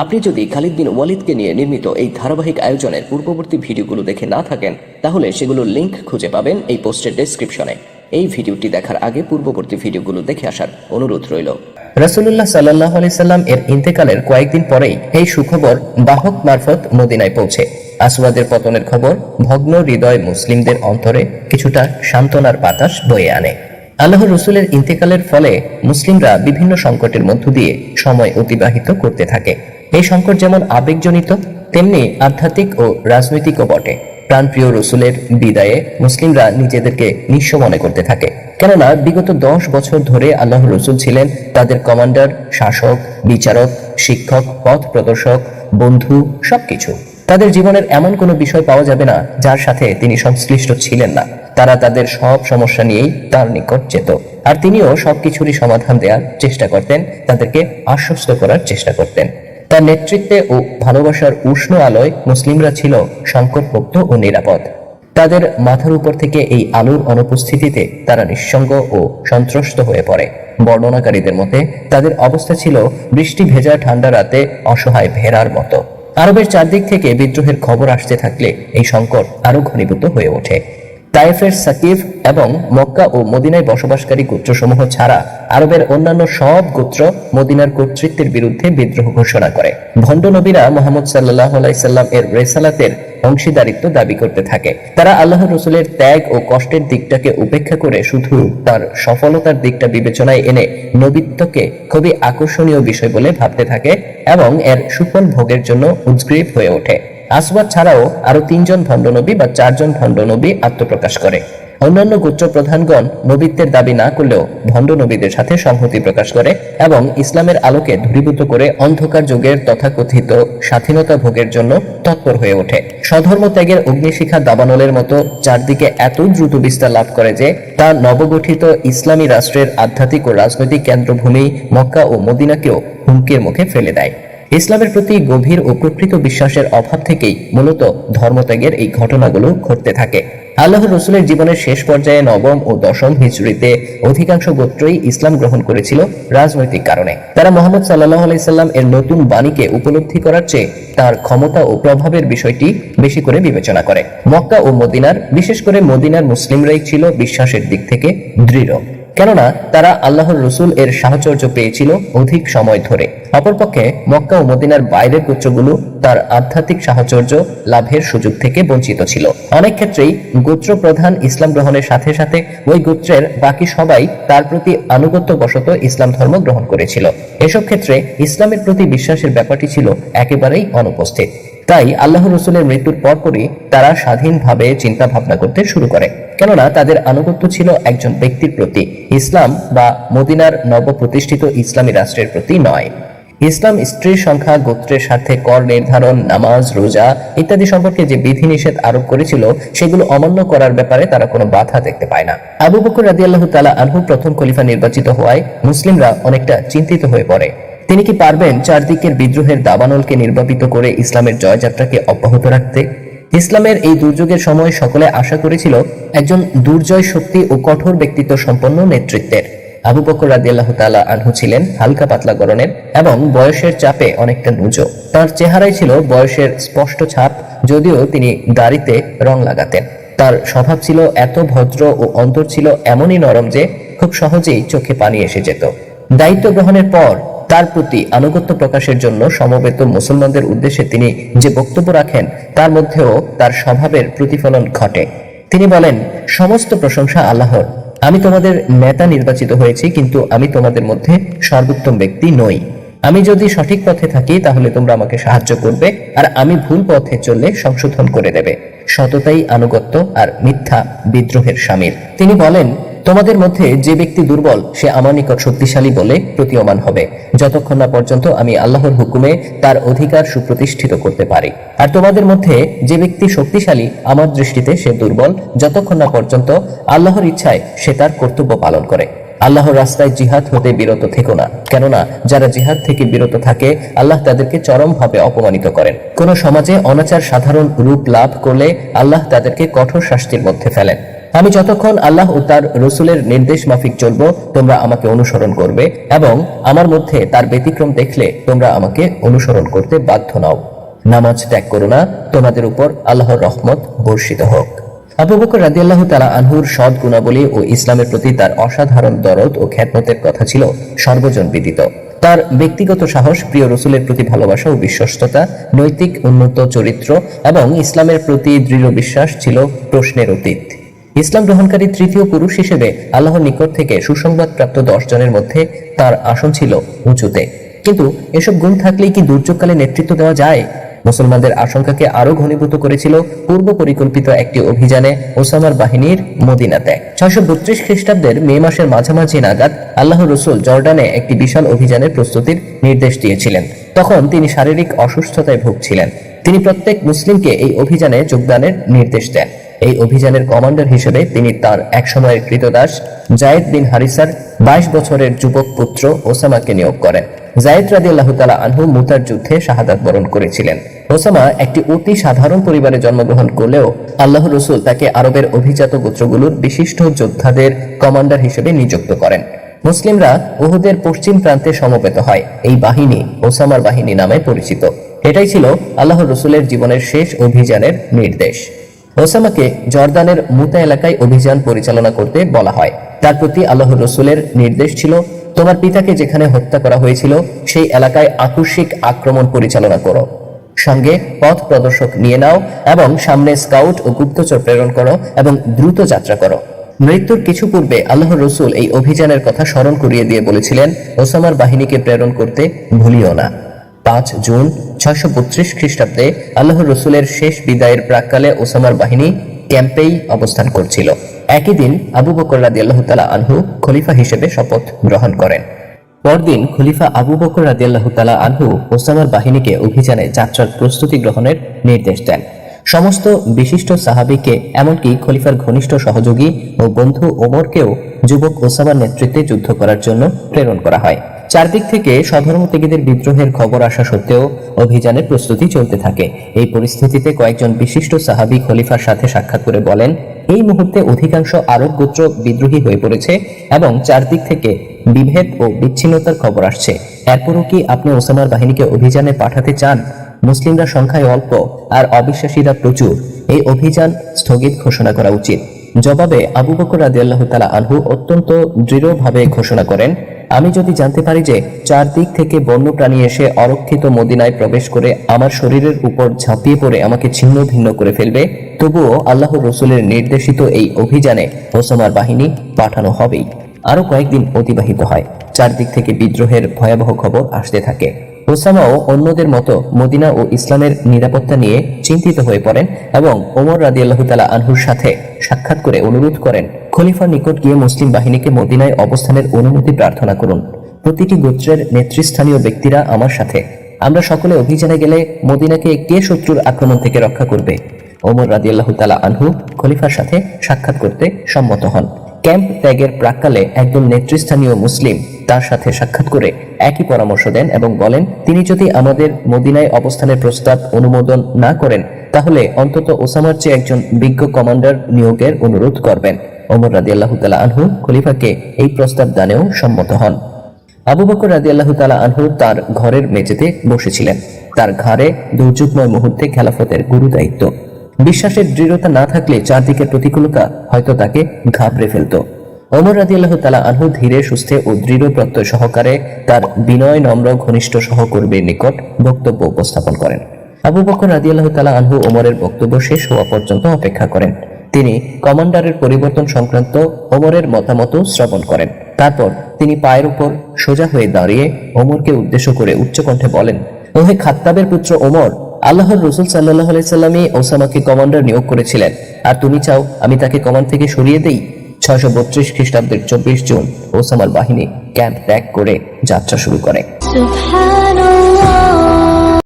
আপনি যদি খালিদ বিন ওয়ালিদকে নিয়ে নির্মিত এই ধারাবাহিক আয়োজনের পূর্ববর্তী ভিডিওগুলো দেখে না থাকেন, তাহলে সেগুলোর লিংক খুঁজে পাবেন এই পোস্টের ডেসক্রিপশনে এই ভিডিওটি দেখার আগে পূর্ববর্তী ভিডিওগুলো দেখে আসার অনুরোধ রইল। রসুল্লাহ সাল্লাহ সাল্লাম এর ইন্তেকালের কয়েকদিন পরেই এই সুখবর বাহক মারফত মদিনায় পৌঁছে। আসওয়াদের পতনের খবর ভগ্ন হৃদয় মুসলিমদের অন্তরে কিছুটা সান্ত্বনার বাতাস বয়ে আনে। আল্লাহ রসুলের ইন্তেকালের ফলে মুসলিমরা বিভিন্ন সংকটের মধ্য দিয়ে সময় অতিবাহিত করতে থাকে। এই সংকট যেমন আবেগজনিত, তেমনি আধ্যাত্মিক ও রাজনৈতিকও বটে। প্রাণপ্রিয় রসুলের বিদায়ে মুসলিমরা নিজেদেরকে নিঃস্ব মনে করতে থাকে। কেননা বিগত দশ বছর ধরে আল্লাহ রসুল ছিলেন তাদের কমান্ডার, শাসক, বিচারক, শিক্ষক, পথ প্রদর্শক, বন্ধু, সবকিছু। তাদের জীবনের এমন কোনো বিষয় পাওয়া যাবে না যার সাথে তিনি সংশ্লিষ্ট ছিলেন না। তারা তাদের সব সমস্যা নিয়েই তার নিকট যেত। আর তিনিও সবকিছুরই সমাধান দেওয়ার চেষ্টা করতেন, তাদেরকে আশ্বস্ত করার চেষ্টা করতেন। তার নেতৃত্বে ও ভালোবাসার উষ্ণ আলোয় মুসলিমরা ছিল সংকটমুক্ত ও নিরাপদ। তাদের মাথার উপর থেকে এই আলোর অনুপস্থিতিতে তারা নিঃসঙ্গ ও সন্ত্রস্ত হয়ে পড়ে। বর্ণনাকারীদের মতে, তাদের অবস্থা ছিল বৃষ্টি ভেজা ঠান্ডা রাতে অসহায় ভেড়ার মতো। আরবের চারদিক থেকে বিদ্রোহের খবর আসতে থাকলে এই সংকট আরও ঘনীভূত হয়ে ওঠে। তাইফের সাকিফ এবং মক্কা ও মদিনায় বসবাসকারী গোত্রসমূহ ছাড়া আরবের অন্যান্য সব গোত্র মদিনার কর্তৃত্বের বিরুদ্ধে বিদ্রোহ ঘোষণা করে। ভণ্ড নবীরা মোহাম্মদ সাল্লাহ আলাইসাল্লাম এর রেসালাতের অংশীদারিত্ব দাবি করতে থাকে। তারা আল্লাহ রসুলের ত্যাগ ও কষ্টের দিকটাকে উপেক্ষা করে শুধু তার সফলতার দিকটা বিবেচনায় এনে নবীত্বকে খুবই আকর্ষণীয় বিষয় বলে ভাবতে থাকে এবং এর সুফল ভোগের জন্য উদ্গ্রীব হয়ে ওঠে। আসওয়াদ ছাড়াও আরও তিনজন ভণ্ডনবী বা চারজন ভণ্ডনবী আত্মপ্রকাশ করে। অন্যান্য গোত্র প্রধানগণ নবীত্বের দাবি না করলেও ভণ্ড নবীদের সাথে সংহতি প্রকাশ করে এবং ইসলামের আলোকে ধূরীভূত করে অন্ধকার যুগের তথাকথিত স্বাধীনতা ভোগের জন্য তৎপর হয়ে ওঠে। স্বধর্ম ত্যাগের অগ্নিশিখা দাবানলের মতো চারদিকে এত দ্রুত বিস্তার লাভ করে যে তা নবগঠিত ইসলামী রাষ্ট্রের আধ্যাত্মিক ও রাজনৈতিক কেন্দ্রভূমি মক্কা ও মদিনাকেও হুমকির মুখে ফেলে দেয়। ইসলামের প্রতি গভীর ও প্রকৃত বিশ্বাসের অভাব থেকেই মূলত ধর্মত্যাগের এই ঘটনাগুলো ঘটতে থাকে। আল্লাহ রসুলের জীবনের শেষ পর্যায়ে নবম ও দশম হিজড়িতে অধিকাংশ গোত্রই ইসলাম গ্রহণ করেছিল রাজনৈতিক কারণে। তারা মোহাম্মদ সাল্লাহ আলাইসাল্লাম এর নতুন বাণীকে উপলব্ধি করার চেয়ে তার ক্ষমতা ও প্রভাবের বিষয়টি বেশি করে বিবেচনা করে। মক্কা ও মদিনার, বিশেষ করে মদিনার মুসলিমরাই ছিল বিশ্বাসের দিক থেকে দৃঢ়। কেননা তারা আল্লাহর রসুল এর সাহচর্য পেয়েছিল অধিক সময় ধরে। অপরপক্ষে মক্কা ও মদিনার বাইরের গোত্রগুলো তার আধ্যাত্মিক সাহচর্য লাভের সুযোগ থেকে বঞ্চিত ছিল। অনেক ক্ষেত্রেই গোত্র প্রধান ইসলাম গ্রহণের সাথে সাথে ওই গোত্রের বাকি সবাই তার প্রতি আনুগত্য বশত ইসলাম ধর্ম গ্রহণ করেছিল। এসব ক্ষেত্রে ইসলামের প্রতি বিশ্বাসের ব্যাপারটি ছিল একেবারেই অনুপস্থিত। তাই আল্লাহ রসুলের মৃত্যুর পরপরই তারা স্বাধীনভাবে চিন্তা ভাবনা করতে শুরু করে। কেননা তাদের আনুগত্য ছিল একজন ব্যক্তির প্রতি। ইসলাম বা মদিনার নবপ্রতিষ্ঠিত ইসলামী রাষ্ট্রের প্রতি নয়। ইসলাম স্ত্রীর সংখ্যা, গোত্রের সাথে কর নির্ধারণ, নামাজ, রোজা ইত্যাদি সম্পর্কে যে বিধিনিষেধ আরোপ করেছিল, সেগুলো অমান্য করার ব্যাপারে তারা কোনো বাধা দেখতে পায় না। আবু বকর রাদিয়াল্লাহু তালা আনহু প্রথম খলিফা নির্বাচিত হওয়ায় মুসলিমরা অনেকটা চিন্তিত হয়ে পড়ে। তিনি কি পারবেন চারদিকের বিদ্রোহের দাবানলকে নির্বাপিত করে ইসলামের জয়যাত্রাকে অব্যাহত রাখতে? ইসলামের এই দুর্যোগের সময় সকলে আশা করেছিল একজন দুর্জয় শক্তি ও কঠোর ব্যক্তিত্ব সম্পন্ন নেতৃত্বের। আবু বকর রাদিয়াল্লাহ তাআলা আনহু ছিলেন হালকা পাতলা গড়নের এবং বয়সের চাপে অনেকটা নুজো। তার চেহারায় ছিল বয়সের স্পষ্ট ছাপ, যদিও তিনি দাড়িতে রং লাগাতেন। তার স্বভাব ছিল এত ভদ্র ও অন্তর ছিল এমনই নরম যে খুব সহজেই চোখে পানি এসে যেত। দায়িত্ব গ্রহণের পর তার প্রতি আনুগত্য প্রকাশের জন্য সমবেত মুসলমানদের উদ্দেশ্যে তিনি যে বক্তব্য রাখেন, তার মধ্যেও তার স্বভাবের প্রতিফলন ঘটে। তিনি বলেন, সমস্ত প্রশংসা আল্লাহর। আমি তোমাদের নেতা নির্বাচিত হয়েছি, কিন্তু আমি তোমাদের মধ্যে সর্বোত্তম ব্যক্তি নই। আমি যদি সঠিক পথে থাকি, তাহলে তোমরা আমাকে সাহায্য করবে, আর আমি ভুল পথে চললে সংশোধন করে দেবে। সততাই আনুগত্য আর মিথ্যা বিদ্রোহের সামিল তিনি বলেন তোমাদের মধ্যে যে ব্যক্তি দুর্বল, সে আমার নিকট শক্তিশালী বলে প্রতীয়মান হবে। যতক্ষণ না পর্যন্ত আমি আল্লাহর হুকুমে তার অধিকার সুপ্রতিষ্ঠিত করতে পারি। আর তোমাদের মধ্যে যে ব্যক্তি শক্তিশালী, আমার দৃষ্টিতে সে দুর্বল, যতক্ষণ না পর্যন্ত আল্লাহর ইচ্ছায় সে তার কর্তব্য পালন করে। আল্লাহর রাস্তায় জিহাদ হতে বিরত থেকো না, কেননা যারা জিহাদ থেকে বিরত থাকে, আল্লাহ তাদেরকে চরমভাবে অপমানিত করেন। কোন সমাজে অনাচার সাধারণ রূপ লাভ করলে আল্লাহ তাদেরকে কঠোর শাস্তির মধ্যে ফেলেন। আমি যতক্ষণ আল্লাহ ও তার রসুলের নির্দেশ মাফিক চলবো, তোমরা আমাকে অনুসরণ করবে এবং আমার মধ্যে তার ব্যতিক্রম দেখলে তোমরা আমাকে অনুসরণ করতে বাধ্য নাও। নামাজ ত্যাগ করো না, তোমাদের উপর আল্লাহর রহমত বর্ষিত হোক। আবু বকর রাদিয়াল্লাহ তালা আনহুর সৎ গুণাবলী ও ইসলামের প্রতি তার অসাধারণ দরদ ও খ্যাতমতের কথা ছিল সর্বজন বিদিত। তার ব্যক্তিগত সাহস, প্রিয় রসুলের প্রতি ভালোবাসা ও বিশ্বস্ততা, নৈতিক উন্নত চরিত্র এবং ইসলামের প্রতি দৃঢ় বিশ্বাস ছিল প্রশ্নের অতীত। ইসলাম গ্রহণকারী তৃতীয় পুরুষ হিসেবে আল্লাহর নিকট থেকে সুসংবাদ প্রাপ্ত দশ জনের মধ্যে তার আসন ছিল উঁচুতে। কিন্তু এসব গুণ থাকলেই কি দুর্যোগকালে নেতৃত্ব দেওয়া যায়? মুসলমানদের আশঙ্কাকে আরও ঘনীভূত করেছিল পূর্ব পরিকল্পিত একটি অভিযানে ওসামার বাহিনীর মদিনাতে। ছয়শো বত্রিশ খ্রিস্টাব্দের মে মাসের মাঝামাঝি নাগাদ আল্লাহ রসুল জর্ডানে একটি বিশাল অভিযানের প্রস্তুতির নির্দেশ দিয়েছিলেন। তখন তিনি শারীরিক অসুস্থতায় ভুগছিলেন। তিনি প্রত্যেক মুসলিমকে এই অভিযানে যোগদানের নির্দেশ দেন। এই অভিযানের কমান্ডার হিসেবে তিনি তার একসময়ের কৃতদাস জায়েদ বিন হারিসার বাইশ বছরের যুবক পুত্র ওসামাকে নিয়োগ করেন। জায়েদ রাদি আল্লাহ তালা আনহু মুতার যুদ্ধে শাহাদাত বরণ করেছিলেন। ওসামা একটি অতি সাধারণ পরিবারে জন্মগ্রহণ করলেও আল্লাহ রসুল তাকে আরবের অভিজাত গোত্রগুলোর বিশিষ্ট যোদ্ধাদের কমান্ডার হিসেবে নিযুক্ত করেন। মুসলিমরা উহুদের পশ্চিম প্রান্তে সমবেত হয়। এই বাহিনী ওসামার বাহিনী নামে পরিচিত। এটাই ছিল আল্লাহ রসুলের জীবনের শেষ অভিযানের নির্দেশ। ওসামাকে জর্দানের মুতা এলাকায় অভিযান পরিচালনা করতে বলা হয়। তার প্রতি আল্লাহ রসুলের নির্দেশ ছিল, তোমার পিতাকে যেখানে হত্যা করা হয়েছিল, সেই এলাকায় আকস্মিক আক্রমণ পরিচালনা করো। সঙ্গে পথ প্রদর্শক নিয়ে নাও এবং সামনে স্কাউট ও গুপ্তচর প্রেরণ করো এবং দ্রুত যাত্রা করো। মৃত্যুর কিছু পূর্বে আল্লাহ রসুল এই অভিযানের কথা স্মরণ করিয়ে দিয়ে বলেছিলেন ওসামার বাহিনীকে প্রেরণ করতে ভুলিও না। পাঁচ জুন ছয়শো বত্রিশ খ্রিস্টাব্দে আল্লাহ রসুলের শেষ বিদায়ের প্রাককালে ওসামার বাহিনী ক্যাম্পেই অবস্থান করছিল। একই দিন আবু বকর রাদি আল্লাহ তালা আনহু খলিফা হিসেবে শপথ গ্রহণ করেন। পরদিন খলিফা আবু বকর রাদি আল্লাহ তালা আনহু ওসামার বাহিনীকে অভিযানে যাত্রার প্রস্তুতি গ্রহণের নির্দেশ দেন। সমস্ত বিশিষ্ট সাহাবিকে এমনকি খলিফার ঘনিষ্ঠ সহযোগী ও বন্ধু ওমরকেও যুবক ওসামার নেতৃত্বে যুদ্ধ করার জন্য প্রেরণ করা হয়। চারদিক থেকে সধর্মত্যাগীদের বিদ্রোহের খবর আসা সত্ত্বেও অভিযানের প্রস্তুতি চলতে থাকে। এই পরিস্থিতিতে কয়েকজন বিশিষ্ট সাহাবি খলিফার সাথে সাক্ষাৎ করে বলেন, এই মুহূর্তে অধিকাংশ আরব গোত্র বিদ্রোহী হয়ে পড়েছে এবং চারদিক থেকে বিভেদ ও বিচ্ছিন্নতার খবর আসছে। এরপরও কি আপনি ওসামার বাহিনীকে অভিযানে পাঠাতে চান? মুসলিমরা সংখ্যায় অল্প আর অবিশ্বাসীরা প্রচুর। এই অভিযান স্থগিত ঘোষণা করা উচিত। জবাবে আবু বকর রাদি আল্লাহ তালা আনহু অত্যন্ত দৃঢ়ভাবে ঘোষণা করেন আমি যদি জানতে পারি যে চারদিক থেকে বন্য প্রাণী এসে অরক্ষিত মদিনায় প্রবেশ করে আমার শরীরের উপর ঝাঁপিয়ে পড়ে আমাকে ছিন্ন ভিন্ন করে ফেলবে, তবুও আল্লাহ রসুলের নির্দেশিত এই অভিযানে ওসামার বাহিনী পাঠানো হবেই। আরও কয়েকদিন অতিবাহিত হয়। চারদিক থেকে বিদ্রোহের ভয়াবহ খবর আসতে থাকে। ওসামাও অন্যদের মতো মদিনা ও ইসলামের নিরাপত্তা নিয়ে চিন্তিত হয়ে পড়েন এবং ওমর রাদি আল্লাহ তালা আনহুর সাথে সাক্ষাৎ করে অনুরোধ করেন খলিফার নিকট গিয়ে মুসলিম বাহিনীকে মদিনায় অবস্থানের অনুমতি প্রার্থনা করুন। প্রতিটি গোত্রের নেতৃস্থানীয় ব্যক্তিরা আমার সাথে। আমরা সকলে অভিযানে গেলে মদিনাকে কে শত্রুর আক্রমণ থেকে রক্ষা করবে? ওমর রাদি আল্লাহ তালা আনহু খলিফার সাথে সাক্ষাৎ করতে সম্মত হন। ক্যাম্প ত্যাগের প্রাককালে একজন নেতৃস্থানীয় মুসলিম তার সাথে সাক্ষাৎ করে একই পরামর্শ দেন এবং বলেন, তিনি যদি আমাদের মদিনায় অবস্থানের প্রস্তাব অনুমোদন না করেন, তাহলে অন্তত ওসামার চেয়ে একজন বিজ্ঞ কমান্ডার নিয়োগের অনুরোধ করবেন। ওমর রাদি আল্লাহ তালা আনহু খলিফাকে এই প্রস্তাব দানেও সম্মত হন। আবু বকর রাদি আল্লাহ তালা আনহু তার ঘরের মেঝেতে বসেছিলেন। তার ঘাড়ে দুর্যোগময় মুহূর্তে খেলাফতের গুরু দায়িত্ব বিশ্বাসের দৃঢ়তা না থাকলে চারদিকের প্রতিকূলতা হয়তো তাকে ঘাবড়ে ফেলত। অমর রাদি আল্লাহ তালা আনহু ধীরে সুস্থে ও দৃঢ় প্রত্যয় সহকারে তার বিনয় নম্র ঘনিষ্ঠ সহকর্মীর নিকট বক্তব্য উপস্থাপন করেন। আবু বকর রাদি আল্লাহ তালা আনহু ওমরের বক্তব্য শেষ হওয়া পর্যন্ত অপেক্ষা করেন। তিনি কমান্ডারের পরিবর্তন সংক্রান্ত ওমরের মতামত শ্রবণ করেন। তারপর তিনি পায়ের উপর সোজা হয়ে দাঁড়িয়ে ওমরকে উদ্দেশ্য করে উচ্চকণ্ঠে বলেন, ওহে খাত্তাবের পুত্র ওমর, আল্লাহর রসুল সাল্লাহ আলাইসাল্লামই ওসামাকে কমান্ডার নিয়োগ করেছিলেন। আর তুমি চাও আমি তাকে কমান্ড থেকে সরিয়ে দেই? ছয়শো বত্রিশ খ্রিস্টাব্দের চব্বিশ জুন ওসামার বাহিনী ক্যাম্প ত্যাগ করে যাত্রা শুরু করে।